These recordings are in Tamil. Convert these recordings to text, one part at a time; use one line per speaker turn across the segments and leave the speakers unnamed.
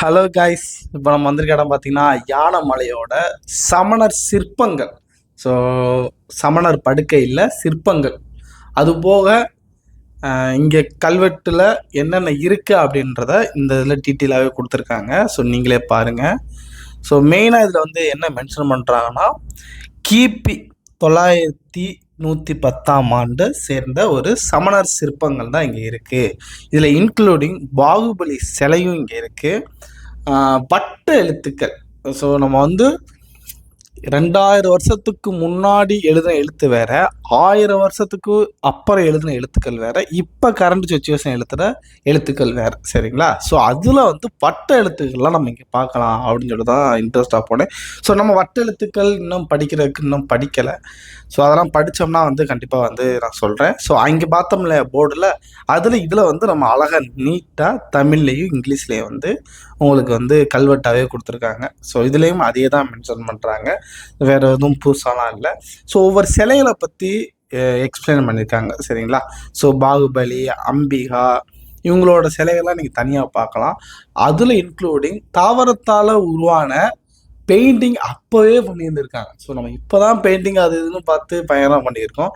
ஹலோ காய்ஸ் இப்போ நம்ம வந்திருக்க இடம் பார்த்தீங்கன்னா யானமலையோட சமணர் சிற்பங்கள். ஸோ சமணர் படுக்கையில் சிற்பங்கள். அது போக இங்கே கல்வெட்டில் என்னென்ன இருக்குது அப்படின்றத இந்த இதில் டீட்டெயிலாகவே கொடுத்துருக்காங்க. ஸோ நீங்களே பாருங்கள் ஸோ மெயினாக இதில் வந்து என்ன மென்ஷன் பண்ணுறாங்கன்னா கிபி தொள்ளாயிரத்தி நூற்றி பத்தாம் ஆண்டு சேர்ந்த ஒரு சமணர் சிற்பங்கள் தான் இங்கே இருக்குது இதில் இன்க்ளூடிங் பாகுபலி சிலையும் இங்கே இருக்குது பட்டு எழுத்துக்கள். ஸோ நம்ம வந்து ரெண்டாயிரம் வருஷத்துக்கு முன்னாடி எழுதின எழுத்து வேற ஆயிரம் வருஷத்துக்கு அப்புறம் எழுதின எழுத்துக்கள் வேற இப்போ கரண்ட் சுச்சுவேஷன் எழுத்துகிற எழுத்துக்கள் வேற சரிங்களா? ஸோ அதில் வந்து வட்ட எழுத்துக்கள்லாம் நம்ம இங்கே பார்க்கலாம் அப்படின்னு சொல்லி தான் இன்ட்ரெஸ்டாக போனேன். ஸோ நம்ம வட்ட எழுத்துக்கள் இன்னும் படிக்கிறதுக்கு இன்னும் படிக்கலை. ஸோ அதெல்லாம் படித்தோம்னா வந்து கண்டிப்பாக வந்து நான் சொல்கிறேன் ஸோ அங்கே பார்த்தோம்ல போர்டில் அதில் இதில் வந்து நம்ம அழகாக நீட்டாக தமிழ்லேயும் இங்கிலீஷ்லேயும் வந்து உங்களுக்கு வந்து கல்வெட்டாகவே கொடுத்துருக்காங்க. ஸோ இதுலேயும் அதே தான் மென்ஷன் பண்ணுறாங்க வேறு எதுவும் புதுசாலாம் இல்லை. ஸோ ஒவ்வொரு சிலைகளை பற்றி எக்ஸ்பிளைன் பண்ணியிருக்காங்க சரிங்களா? ஸோ பாகுபலி அம்பிகா இவங்களோட சிலைகள்லாம் நீங்கள் தனியாக பார்க்கலாம். அதில் இன்க்ளூடிங் தாவரத்தால் உருவான பெயிண்டிங் அப்போவே பண்ணியிருந்திருக்காங்க. ஸோ நம்ம இப்போ தான் பெயிண்டிங் அது இதுன்னு பார்த்து பயணம் பண்ணியிருக்கோம்.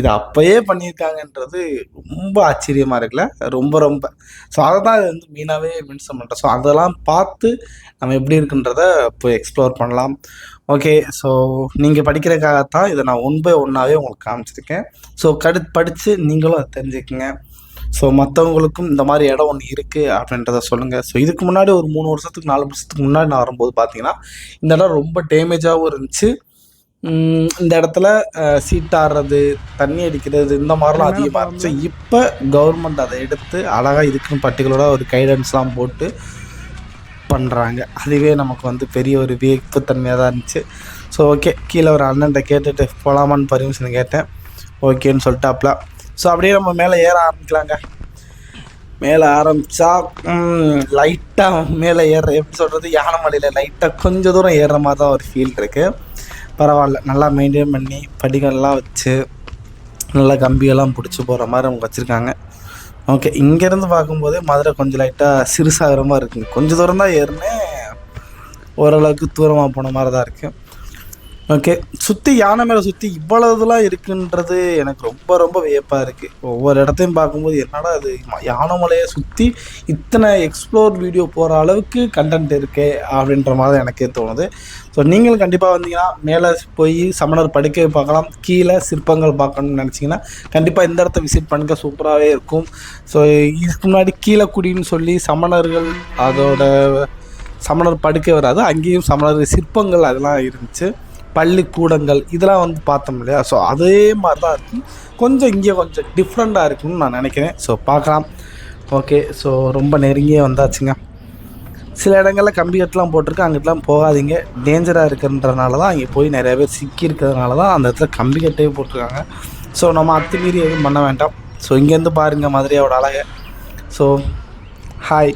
இது அப்போயே பண்ணியிருக்காங்கன்றது ரொம்ப ஆச்சரியமாக இருக்குல்ல? ரொம்ப ரொம்ப. ஸோ அதை தான் இது வந்து மீனாகவே மென்ஷன் பண்ணுறேன் ஸோ அதெல்லாம் பார்த்து நம்ம எப்படி இருக்குன்றத போய் எக்ஸ்ப்ளோர் பண்ணலாம். ஓகே ஸோ நீங்கள் படிக்கிறதுக்காகத்தான் இதை நான் ஒன் பை ஒன்னாகவே உங்களுக்கு காமிச்சிருக்கேன். ஸோ கடு படித்து நீங்களும் அதை தெரிஞ்சுக்கங்க. ஸோ மற்றவங்களுக்கும் இந்த மாதிரி இடம் ஒன்று இருக்குது அப்படின்றத சொல்லுங்கள் ஸோ இதுக்கு முன்னாடி ஒரு மூணு வருஷத்துக்கு நாலு வருஷத்துக்கு முன்னாடி நான் வரும்போது பார்த்தீங்கன்னா இந்த இடம் ரொம்ப டேமேஜாகவும் இருந்துச்சு. இந்த இடத்துல சீட் ஆடுறது தண்ணி அடிக்கிறது இந்த மாதிரிலாம் அதிகமாக இருந்துச்சு. இப்போ கவர்மெண்ட் அதை எடுத்து அழகாக இதுக்குன்னு பர்டிகுலராக ஒரு கைடன்ஸ்லாம் போட்டு பண்ணுறாங்க அதுவே நமக்கு வந்து பெரிய ஒரு வியப்புத்தன்மையாக தான் இருந்துச்சு. ஸோ ஓகே கீழே ஒரு அண்ணன்ட்ட கேட்டுட்டு போகலாமான்னு பர்மிஷன் கேட்டேன். ஓகேன்னு சொல்லிட்டாப்ல. ஸோ அப்படியே நம்ம மேலே ஏற ஆரம்பிக்கலாங்க. மேலே ஆரம்பித்தா லைட்டாக மேலே ஏற எப்படி சொல்கிறது யானை மலையில் லைட்டாக கொஞ்சம் தூரம் ஏறுற மாதிரி தான் ஒரு ஃபீல் இருக்குது பரவாயில்ல நல்லா மெயின்டைன் பண்ணி படிகள்லாம் வச்சு நல்லா கம்பியெல்லாம் பிடிச்சி போகிற மாதிரி அவங்க வச்சுருக்காங்க. ஓகே இங்கேருந்து பார்க்கும்போதே மதுரை கொஞ்சம் லைட்டாக சிறுசாகிற மாதிரி இருக்குங்க. கொஞ்சம் தூரம் தான் ஏறினேன். ஓரளவுக்கு தூரமாக போன மாதிரி தான் இருக்குது ஓகே சுற்றி யானை மேலே சுற்றி இவ்வளவுலாம் இருக்குன்றது எனக்கு ரொம்ப ரொம்ப வியப்பாக இருக்குது ஒவ்வொரு இடத்தையும் பார்க்கும்போது என்னடா அது யானை மலையை சுற்றி இத்தனை எக்ஸ்ப்ளோர் வீடியோ போகிற அளவுக்கு கண்டென்ட் இருக்கே அப்படின்ற மாதிரி எனக்கே தோணுது. ஸோ நீங்களும் கண்டிப்பாக வந்தீங்கன்னா மேலே போய் சமணர் படுக்கை பார்க்கலாம் கீழே சிற்பங்கள் பார்க்கணும்னு நினச்சிங்கன்னா கண்டிப்பாக இந்த இடத்த விசிட் பண்ணுங்க சூப்பராகவே இருக்கும். ஸோ இதுக்கு முன்னாடி கீழே குடின்னு சொல்லி சமணர்கள் அதோட சமணர் படுக்கை வராது அங்கேயும் சமணர் சிற்பங்கள் அதெல்லாம் இருந்துச்சு. பள்ளிக்கூடங்கள் இதெல்லாம் வந்து பார்த்தோம் இல்லையா? ஸோ அதே மாதிரி தான் இருக்கும் கொஞ்சம் இங்கே கொஞ்சம் டிஃப்ரெண்ட்டாக இருக்குன்னு நான் நினைக்கிறேன். ஸோ பார்க்கலாம். ஓகே ஸோ ரொம்ப நெருங்கியே வந்தாச்சுங்க. சில இடங்களில் கம்பி கட்டெலாம் போட்டிருக்கு. அங்கிட்டலாம் போகாதீங்க. டேஞ்சராக இருக்குன்றனால தான் அங்கே போய் நிறைய பேர் சிக்கி இருக்கிறதுனால தான் அந்த இடத்துல கம்பி கட்டே போட்டிருக்காங்க. ஸோ நம்ம அத்துமீறி எதுவும் பண்ண வேண்டாம். ஸோ இங்கேருந்து பாருங்கள் மதுரையோட அழகை. ஸோ ஹாய்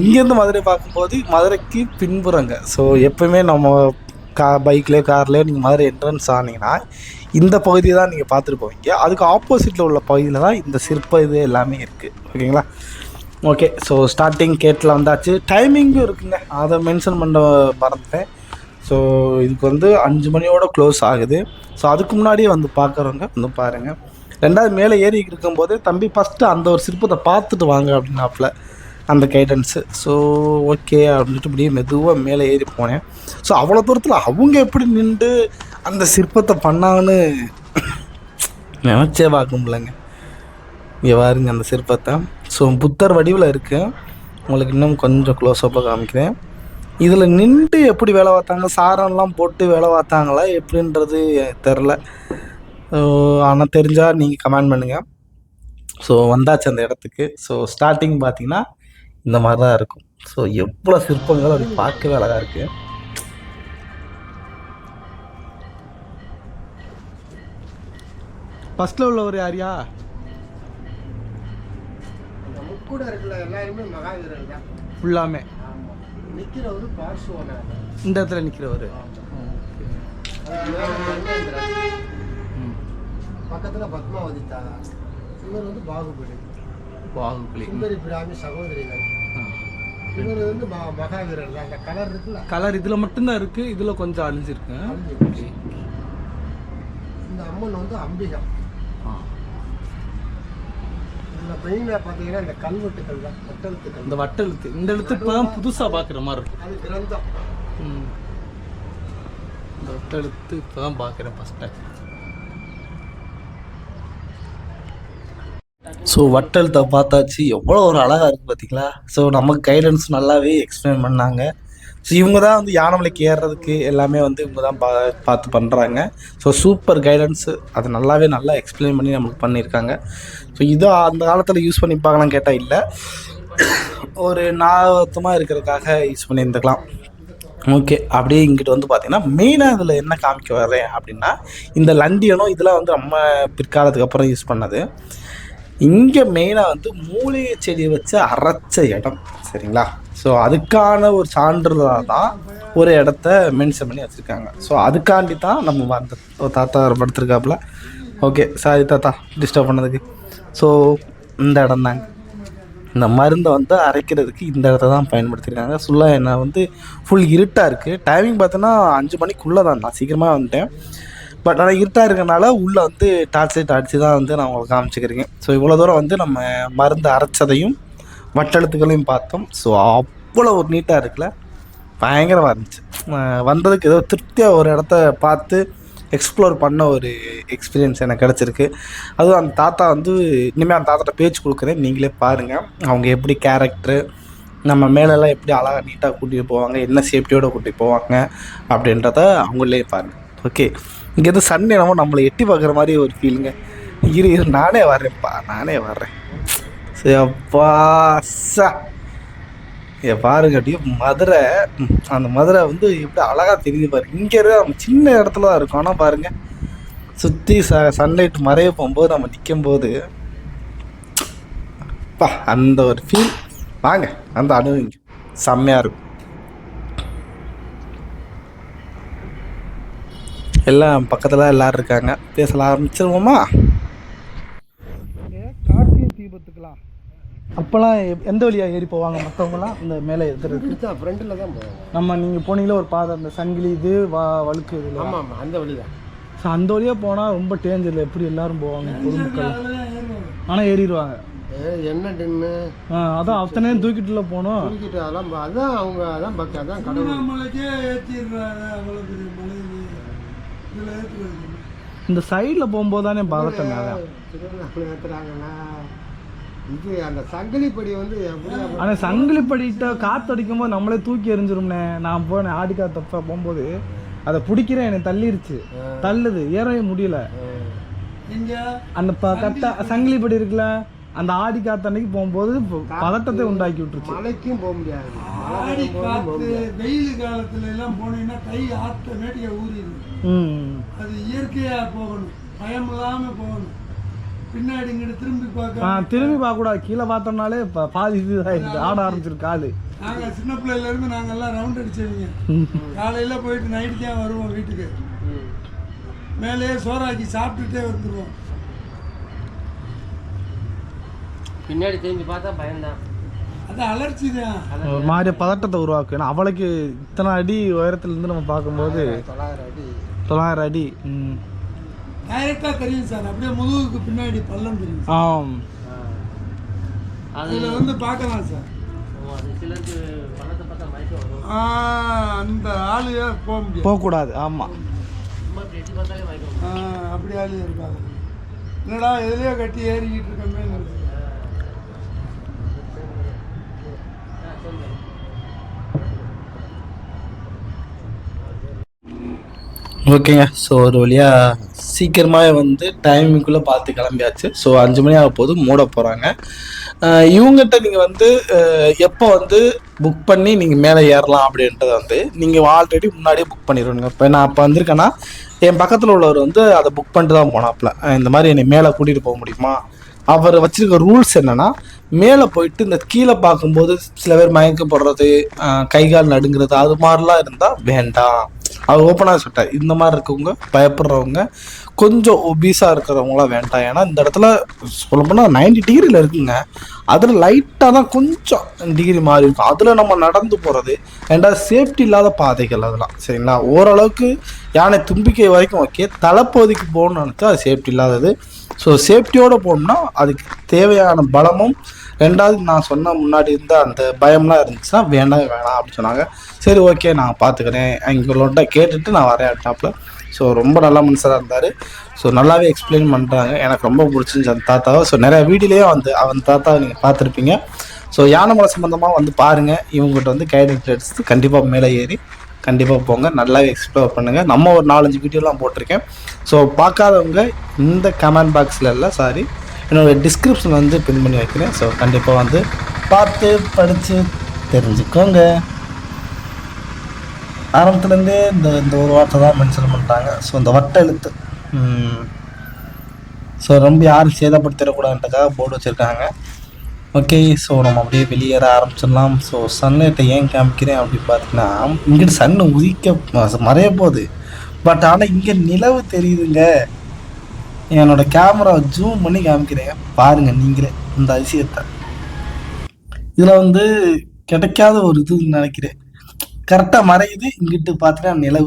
இங்கேருந்து மதுரை பார்க்கும்போது மதுரைக்கு பின்புறங்க. ஸோ எப்பவுமே நம்ம கா பைக்லேயோ கார்லேயோ நீங்கள் மதுரை என்ட்ரன்ஸ் ஆனீங்கன்னா இந்த பகுதியை தான் நீங்கள் பார்த்துட்டு போவீங்க. அதுக்கு ஆப்போசிட்டில் உள்ள பகுதியில் தான் இந்த சிற்ப இது எல்லாமே இருக்குது ஓகேங்களா? ஓகே ஸோ ஸ்டார்டிங் கேட்டில் வந்தாச்சு. டைமிங்கும் இருக்குங்க. அதை மென்ஷன் பண்ண மறந்துட்டேன். ஸோ இதுக்கு வந்து அஞ்சு மணியோட க்ளோஸ் ஆகுது. ஸோ அதுக்கு முன்னாடியே வந்து பார்க்குறவங்க வந்து பாருங்கள் ரெண்டாவது மேலே ஏறி இருக்கும்போது தம்பி ஃபஸ்ட்டு அந்த ஒரு சிற்பத்தை பார்த்துட்டு வாங்க அப்படின்னாப்புல. அந்த கைடன்ஸு ஸோ ஓகே அப்படின்ட்டு இப்படியே மெதுவாக மேலே ஏறி போனேன். ஸோ அவ்வளோ தூரத்தில் அவங்க எப்படி நின்று அந்த சிற்பத்தை பண்ணாங்கன்னு நினச்சே பார்க்க முடியலங்க. இங்கே பாருங்க அந்த சிற்பத்தை. ஸோ புத்தர் வடிவில் இருக்குது உங்களுக்கு இன்னும் கொஞ்சம் க்ளோஸ்அப்பாக காமிக்கிறேன். இதில் நின்று எப்படி வேலை பார்த்தாங்க? சாரம்லாம் போட்டு வேலை பார்த்தாங்களா? எப்படின்றது தெரில ஆனால் தெரிஞ்சால் நீங்கள் கமெண்ட் பண்ணுங்கள் ஸோ வந்தாச்சு அந்த இடத்துக்கு. ஸோ ஸ்டார்டிங் பார்த்தீங்கன்னா இந்த மாதிரி தான் இருக்கும். ஸோ எவ்வளோ சிற்பங்கள் அப்படி பார்க்கவே அழகாக இருக்குது ஃபஸ்ட்டில் உள்ளவர் யாரியா
இருக்கிற எல்லாருமே தான்.
ஃபுல்லாமே.
ஆமாம் நிற்கிறவர் பார்சுவனார்
இந்த இடத்துல நிற்கிறவர்
பக்கத்தில் பத்மாவதி தா இவர் வந்து பாகுபலி.
பாகுபலி.
சுந்தரி பிராமி சகோதரிகள். இவர் வந்து மகாவீரர் அந்த கலர் இருக்குல்ல?
கலர் இதில் மட்டும்தான் இருக்குது இதில் கொஞ்சம் அழிஞ்சிருக்கு.
இந்த அம்மன் வந்து அம்பிகா. இதில் மெயினாக பார்த்தீங்கன்னா இந்த கல்வெட்டுக்கள் தான் கட்டெழுத்துக்கள்
இந்த வட்ட எழுத்து இந்த எழுத்து இப்போ தான் புதுசாக பார்க்குற மாதிரி இருக்கு
அது கிரந்தம்.
இந்த வட்ட எழுத்து இப்போ தான் பார்க்குறேன் ஃபஸ்ட் டைம் ஸோ வட்டெழுத்தை பார்த்தாச்சு. எவ்வளோ ஒரு அழகாக இருக்குது பார்த்தீங்களா ஸோ நமக்கு கைடன்ஸ் நல்லாவே எக்ஸ்பிளைன் பண்ணாங்க. ஸோ இவங்க தான் வந்து யானமலைக்கு ஏறுறதுக்கு எல்லாமே வந்து இவங்க தான் பா பார்த்து பண்ணுறாங்க ஸோ சூப்பர் கைடன்ஸு அது நல்லாவே நல்லா எக்ஸ்பிளைன் பண்ணி நம்மளுக்கு பண்ணியிருக்காங்க ஸோ இதோ அந்த காலத்தில் யூஸ் பண்ணி பார்க்கலாம் கேட்டால் இல்லை. ஒரு நாகத்தமாக இருக்கிறதுக்காக யூஸ் பண்ணியிருந்துக்கலாம். ஓகே அப்படியே இங்கிட்டு வந்து பார்த்தீங்கன்னா மெயினாக இதில் என்ன காமிக்க வரேன் அப்படின்னா இந்த லண்டியனும் இதெல்லாம் வந்து நம்ம பிற்காலத்துக்கு அப்புறம் யூஸ் பண்ணது. இங்கே மெயினாக வந்து மூலிகை செடியை வச்சு அரைச்ச இடம் சரிங்களா? ஸோ அதுக்கான ஒரு சான்றிதழாக தான் ஒரு இடத்த மென்ஷன் பண்ணி வச்சுருக்காங்க. ஸோ அதுக்காண்டி தான் நம்ம வந்த ஒரு தாத்தா படுத்துருக்காப்புல ஓகே சாரி தாத்தா டிஸ்டர்ப் பண்ணதுக்கு. ஸோ இந்த இடம் தாங்க. இந்த மருந்தை வந்து அரைக்கிறதுக்கு இந்த இடத்த தான் பயன்படுத்தியிருக்காங்க ஃபுல்லாக என்ன வந்து ஃபுல் இருட்டாக இருக்குது டைமிங் பார்த்தோன்னா அஞ்சு மணிக்குள்ளே தான் நான் சீக்கிரமாக வந்துட்டேன். பட் ஆனால் இருட்டாக இருக்கனால உள்ளே வந்து டார்ச் லைட் அடித்து தான் வந்து நான் உங்களுக்கு காமிச்சிக்கிறேங்க. ஸோ இவ்வளோ தூரம் வந்து நம்ம மருந்து அரைச்சதையும் வட்டெழுத்துக்களையும் பார்த்தோம். ஸோ அவ்வளோ ஒரு நீட்டாக இருக்குல்ல பயங்கரமாக இருந்துச்சு. வந்ததுக்கு ஏதோ திருப்தியாக ஒரு இடத்த பார்த்து எக்ஸ்ப்ளோர் பண்ண ஒரு எக்ஸ்பீரியன்ஸ் எனக்கு கிடச்சிருக்கு. அதுவும் அந்த தாத்தா வந்து இனிமேல் அந்த தாத்தாட்ட பேச்சு கொடுக்குறேன். நீங்களே பாருங்கள் அவங்க எப்படி கேரக்டரு நம்ம மேலெல்லாம் எப்படி அழகாக நீட்டாக கூட்டிகிட்டு போவாங்க என்ன சேஃப்டியோடு கூட்டிகிட்டு போவாங்க அப்படின்றத அவங்களே பாருங்கள் ஓகே இங்கேருந்து சன் என்னமோ நம்மளை எட்டி பார்க்குற மாதிரி ஒரு ஃபீலுங்க இரு இரு நானே வர்றேன்ப்பா நானே வர்றேன். சரி அப்பா சா. ஏ பாருங்க அப்படியே மதுரை அந்த மதுரை வந்து எப்படி அழகாக தெரியுது பாரு. இங்கே இருக்க நம்ம சின்ன இடத்துல தான் இருக்கும். ஆனால் பாருங்கள் சுற்றி ச சன்லைட் மறைய போகும்போது நம்ம நிற்கும் போது பா அந்த ஒரு ஃபீல் வாங்க அந்த அனுபவிங்க செம்மையாக இருக்கும். எல்லாம் பக்கத்தில் எல்லாரும் இருக்காங்க. பேசலாம் ஆரம்பிச்சிருவோமா? கார்த்திகை தீபத்துக்கலாம் அப்போல்லாம் எந்த வழியாக ஏறி போவாங்க மற்றவங்களாம் இந்த மேலே இருக்கிறது
ஃப்ரெண்டில் தான் போவாங்க.
நம்ம நீங்கள் போனீங்களா ஒரு பாதை அந்த சங்கிலி இது வா வழுக்கு இதில்
ஆமாம் ஆமாம் அந்த வழி தான்
ஸோ அந்த வழியாக போனால் ரொம்ப டேஞ்சர் எப்படி எல்லாரும் போவாங்க பொதுமக்கள்? ஆனால் ஏறிடுவாங்க.
என்ன டின்னு
அதான் அத்தனை தூக்கிட்டுல போனோம்
தூக்கிட்டு அதெல்லாம் அதான் அவங்க அதான் பக்தி அதான் கடவுள்.
இந்த சைடில் போகும்போது தானே பதட்டம்
ஏற்றுறாங்கன்னா இது அந்த சங்கிலிப்படி வந்து
ஆனால் சங்கிலி படிட்ட காத்தடிக்கும் போது நம்மளே தூக்கி எறிஞ்சிரும்னே. நான் போனேன் ஆடி காத்தப்ப போகும்போது அதை பிடிக்கிறேன் என்னை தள்ளிருச்சு. தள்ளுது ஏறவே முடியல. அந்த ப கட்ட சங்கிலி படி இருக்குல்ல அந்த ஆடி காத்து அன்னைக்கு போகும்போது பதட்டத்தை உண்டாக்கி விட்டுருச்சு.
மலைக்கும் போக முடியாது.
ஆடி காத்து. வெயில் காலத்துல எல்லாம் போனீங்கன்னா கை ஆட்டோமேட்டிக்கா ஊறிடும்.
ம்.
அது இயற்கையா போகணும். பயம் இல்லாம போகணும். பின்னாடி இங்கிட்டு திரும்பி பார்க்க
திரும்பி பார்க்கக்கூடாது. கீழே பார்த்தோம்னாலே பாதி இதுதான் ஆட ஆரம்பிச்சிருக்கு காலு.
நாங்க சின்ன பிள்ளையில இருந்து நாங்க எல்லாம் ரவுண்ட் அடிச்சவங்க. காலையில போயிட்டு நைட்டு தான் வருவோம் வீட்டுக்கு. மேலேயே சோறாக்கி சாப்பிட்டுட்டே வந்துருவோம்.
பின்னாடி திரும்பி பார்த்தா பயம்தான்.
ஒரு மாதிரி பதட்டத்தை உருவாக்கும். ஏன்னா அவளுக்கு இத்தனை அடி உயரத்துல இருந்து நம்ம பார்க்கும்போது
தொள்ளாயிரம் அடி.
தொள்ளாயிரம் அடி ம்.
டைரக்டா தெரியும் சார். அப்படியே முதுகுக்கு பின்னாடி பள்ளம் தெரியும்
ஆம்.
அதுல வந்து பார்க்கலாம் சார். ஆ, அந்த ஆளுயே போக முடியாது.
போகக்கூடாது. ஆமாம்
ஆ, அப்படி ஆளு இருக்காங்க. என்னடா எதுலயோ கட்டி ஏறிக்கிட்டு இருக்கமே
ஓகேங்க. ஸோ ஒரு வழியாக சீக்கிரமாகவே வந்து டைமிங்குள்ளே பார்த்து கிளம்பியாச்சு. ஸோ அஞ்சு மணி ஆக போது மூட போகிறாங்க இவங்ககிட்ட நீங்கள் வந்து எப்போ வந்து புக் பண்ணி நீங்கள் மேலே ஏறலாம் அப்படின்றத வந்து நீங்கள் ஆல்ரெடி முன்னாடியே புக் பண்ணிடுவீங்க இப்போ நான் இப்போ வந்திருக்கேன்னா என் பக்கத்தில் உள்ளவர் வந்து அதை புக் பண்ணிட்டு தான் போனாப்புல. இந்த மாதிரி என்னை மேலே கூட்டிகிட்டு போக முடியுமா? அவர் வச்சிருக்க ரூல்ஸ் என்னன்னா மேலே போயிட்டு இந்த கீழே பார்க்கும்போது சில பேர் மயக்கப்படுறது அஹ் கை கால் நடுங்கிறது அது மாதிரிலாம் இருந்தால் வேண்டாம். அவர் ஓப்பனாக சொல்லிட்டார் இந்த மாதிரி இருக்கவங்க பயப்படுறவங்க கொஞ்சம் ஒபீஸாக இருக்கிறவங்களாம் வேண்டாம். ஏன்னா இந்த இடத்துல சொல்லப்போனால் நைன்டி டிகிரியில் இருக்குங்க. அதில் லைட்டாக தான் கொஞ்சம் டிகிரி மாறி இருக்கும். அதில் நம்ம நடந்து போகிறது ரெண்டாவது சேஃப்டி இல்லாத பாதைகள் அதெல்லாம். சரிங்களா? ஓரளவுக்கு யானை தும்பிக்கை வரைக்கும் ஓகே தலைப்பகுதிக்கு போகணுன்னு நினச்சா அது சேஃப்டி இல்லாதது. ஸோ சேஃப்டியோடு போகணும்னா அதுக்கு தேவையான பலமும் ரெண்டாவது நான் சொன்ன முன்னாடி இருந்த அந்த பயம்லாம் இருந்துச்சுன்னா வேண்டாம் வேணாம் அப்படின்னு சொன்னாங்க. சரி ஓகே நான் பார்த்துக்கிறேன். இவங்கள்ட்ட கேட்டுட்டு நான் வரேன் அப்படின்னாப்புல. ஸோ ரொம்ப நல்ல மனுஷராக இருந்தார். ஸோ நல்லாவே எக்ஸ்பிளைன் பண்ணுறாங்க எனக்கு ரொம்ப பிடிச்சிருந்துச்சு அந்த தாத்தாவை. ஸோ நிறையா வீடியோலேயே வந்து அவன் தாத்தாவை நீங்கள் பார்த்துருப்பீங்க. ஸோ யானைமலை சம்மந்தமாக வந்து பாருங்கள் இவங்ககிட்ட வந்து கைடன்ஸ் எடுத்து கண்டிப்பாக மேலே ஏறி கண்டிப்பாக போங்க. நல்லாவே எக்ஸ்ப்ளோர் பண்ணுங்கள் நம்ம ஒரு நாலஞ்சு வீடியோலாம் போட்டிருக்கேன். ஸோ பார்க்காதவங்க இந்த கமெண்ட் பாக்ஸில் இல்லை சாரி என்னோட டிஸ்கிரிப்ஷன் வந்து பின் பண்ணி வைக்கிறேன். ஸோ கண்டிப்பாக வந்து பார்த்து படித்து தெரிஞ்சுக்கோங்க. ஆரம்பத்துலேருந்தே இந்த இந்த ஒரு வார்த்தை தான் மென்ஷன் பண்ணுறாங்க ஸோ இந்த வட்ட எழுத்து. ஸோ ரொம்ப யாரும் சேதப்படுத்திடக்கூடாதுன்றக்காக போர்டு வச்சுருக்காங்க. ஓகே ஸோ நம்ம அப்படியே வெளியேற ஆரம்பிச்சிடலாம். ஸோ சன்லைட்டை ஏன் காமிக்கிறேன் அப்படின்னு பார்த்தீங்கன்னா இங்கிட்டு சன் உதிக்க மறைய போகுது. பட் ஆனால் இங்கே நிலவு தெரியுதுங்க. என்னோட கேமராவை ஜூம் பண்ணி காமிக்கிறேன். பாருங்க நீங்களே இந்த அதிசயத்தை. இதில் வந்து கிடைக்காத ஒரு இது நினைக்கிறேன். கரெக்டாக மறையுது இங்கிட்டு பார்த்தீங்கன்னா நிலவு.